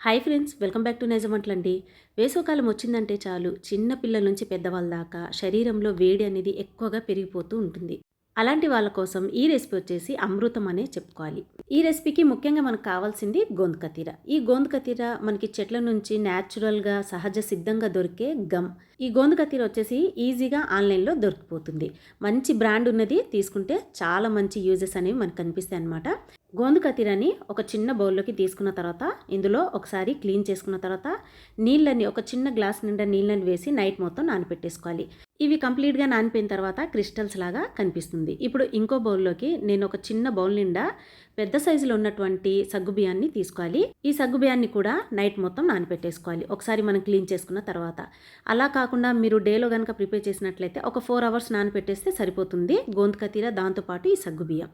Hi friends welcome back to నైజమంట్లండి. వేసవకాలం వచ్చిందంటే చాలు చిన్న పిల్లల నుంచి పెద్దవాళ్ళ దాకా శరీరంలో వేడి అనేది ఎక్కువగా పెరిగిపోతూ ఉంటుంది. అలాంటి వాళ్ళ కోసం ఈ రెసిపీ వచ్చేసి అమృతం అనే చెప్పుకోవాలి. ఈ రెసిపీకి ముఖ్యంగా మనకు కావాల్సింది గోందు ఈ గోందు మనకి చెట్ల నుంచి న్యాచురల్గా సహజ సిద్ధంగా దొరికే గమ్. ఈ గోందు కతీర వచ్చేసి ఈజీగా ఆన్లైన్లో దొరికిపోతుంది. మంచి బ్రాండ్ ఉన్నది తీసుకుంటే చాలా మంచి యూజెస్ అనేవి మనకు కనిపిస్తాయి అనమాట గోందు కతీరని ఒక చిన్న బౌల్లోకి తీసుకున్న తర్వాత ఇందులో ఒకసారి క్లీన్ చేసుకున్న తర్వాత నీళ్ళని ఒక చిన్న గ్లాస్ నిండా నీళ్ళని వేసి నైట్ మొత్తం నానపెట్టేసుకోవాలి. ఇవి కంప్లీట్గా నానిపోయిన తర్వాత క్రిస్టల్స్ లాగా కనిపిస్తుంది. ఇప్పుడు ఇంకో బౌల్లోకి నేను ఒక చిన్న బౌల్ నిండా పెద్ద సైజులో ఉన్నటువంటి సగ్గు బియ్యాన్ని తీసుకోవాలి. ఈ సగ్గు బియ్యాన్ని కూడా నైట్ మొత్తం నానపెట్టేసుకోవాలి. ఒకసారి మనం క్లీన్ చేసుకున్న తర్వాత. అలా కాకుండా కాకుండా మీరు డేలో కనుక ప్రిపేర్ చేసినట్లయితే ఒక ఫోర్ అవర్స్ నానపెట్టేస్తే సరిపోతుంది. గోందు కతీర దాంతోపాటు ఈ సగ్గు బియ్యం.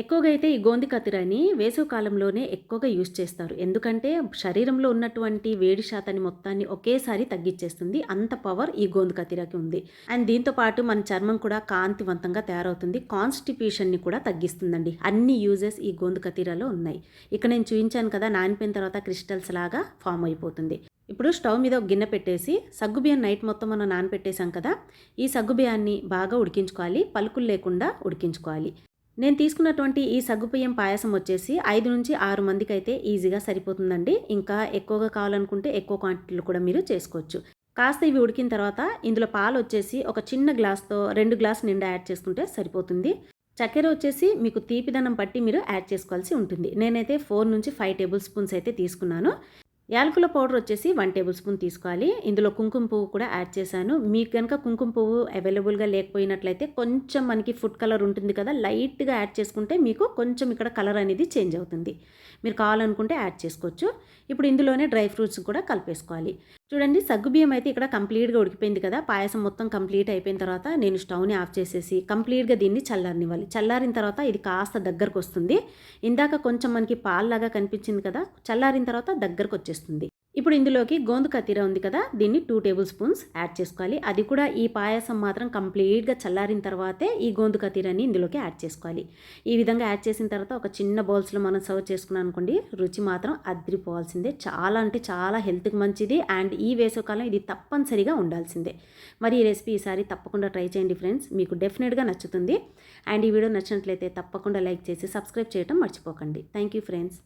ఎక్కువగా అయితే ఈ గోంది కత్తిరని వేసవి కాలంలోనే ఎక్కువగా యూజ్ చేస్తారు. ఎందుకంటే శరీరంలో ఉన్నటువంటి వేడి శాతాన్ని మొత్తాన్ని ఒకేసారి తగ్గించేస్తుంది. అంత పవర్ ఈ గోందు కత్తిరకి ఉంది. అండ్ దీంతో పాటు మన చర్మం కూడా కాంతివంతంగా తయారవుతుంది. కాన్స్టిట్యూషన్ని కూడా తగ్గిస్తుందండి. అన్ని యూజెస్ ఈ గోంది కత్తిరలో ఉన్నాయి. ఇక్కడ నేను చూపించాను కదా నానిపోయిన తర్వాత క్రిస్టల్స్ లాగా ఫామ్ అయిపోతుంది. ఇప్పుడు స్టవ్ మీద ఒక గిన్నె పెట్టేసి సగ్గుబియ్యం నైట్ మొత్తం మనం నానపెట్టేసాం కదా ఈ సగ్గుబియ్యాన్ని బాగా ఉడికించుకోవాలి. పలుకులు లేకుండా ఉడికించుకోవాలి. నేను తీసుకున్నటువంటి ఈ సగ్గుబియ్యం పాయసం వచ్చేసి ఐదు నుంచి ఆరు మందికి అయితే ఈజీగా సరిపోతుందండి. ఇంకా ఎక్కువగా కావాలనుకుంటే ఎక్కువ క్వాంటిటీలు కూడా మీరు చేసుకోవచ్చు. కాస్త ఇవి ఉడికిన తర్వాత ఇందులో పాలు వచ్చేసి ఒక చిన్న గ్లాస్తో రెండు గ్లాస్ నిండా యాడ్ చేసుకుంటే సరిపోతుంది. చక్కెర వచ్చేసి మీకు తీపిదనం బట్టి మీరు యాడ్ చేసుకోవాల్సి ఉంటుంది. నేనైతే ఫోర్ నుంచి ఫైవ్ టేబుల్ స్పూన్స్ అయితే తీసుకున్నాను. యాలకుల పౌడర్ వచ్చేసి వన్ టేబుల్ స్పూన్ తీసుకోవాలి. ఇందులో కుంకుమ పువ్వు కూడా యాడ్ చేశాను. మీకు కనుక కుంకుమ పువ్వు అవైలబుల్గా లేకపోయినట్లయితే కొంచెం మనకి ఫుడ్ కలర్ ఉంటుంది కదా లైట్గా యాడ్ చేసుకుంటే మీకు కొంచెం ఇక్కడ కలర్ అనేది చేంజ్ అవుతుంది. మీరు కావాలనుకుంటే యాడ్ చేసుకోవచ్చు. ఇప్పుడు ఇందులోనే డ్రై ఫ్రూట్స్ కూడా కలిపేసుకోవాలి. చూడండి సగ్గుబియ్యం అయితే ఇక్కడ కంప్లీట్గా ఉడికిపోయింది కదా పాయసం మొత్తం కంప్లీట్ అయిపోయిన తర్వాత నేను స్టవ్ని ఆఫ్ చేసేసి కంప్లీట్గా దీన్ని చల్లారనివ్వాలి. చల్లారిన తర్వాత ఇది కాస్త దగ్గరకు వస్తుంది. ఇందాక కొంచెం మనకి పాల్లాగా కనిపించింది కదా చల్లారిన తర్వాత దగ్గరకు వచ్చేస్తుంది. ఇప్పుడు ఇందులోకి గోందు కత్తిర ఉంది కదా దీన్ని టూ టేబుల్ స్పూన్స్ యాడ్ చేసుకోవాలి. అది కూడా ఈ పాయసం మాత్రం కంప్లీట్గా చల్లారిన తర్వాతే ఈ గోందు కత్తిరని ఇందులోకి యాడ్ చేసుకోవాలి. ఈ విధంగా యాడ్ చేసిన తర్వాత ఒక చిన్న బౌల్స్లో మనం సర్వ్ చేసుకున్నాం అనుకోండి రుచి మాత్రం అద్రిపోవాల్సిందే. చాలా అంటే చాలా హెల్త్కి మంచిది అండ్ ఈ వేసవకాలం ఇది తప్పనిసరిగా ఉండాల్సిందే. మరి ఈ రెసిపీ ఈసారి తప్పకుండా ట్రై చేయండి ఫ్రెండ్స్ మీకు డెఫినెట్గా నచ్చుతుంది. అండ్ ఈ వీడియో నచ్చినట్లయితే తప్పకుండా లైక్ చేసి సబ్స్క్రైబ్ చేయడం మర్చిపోకండి. Thank you friends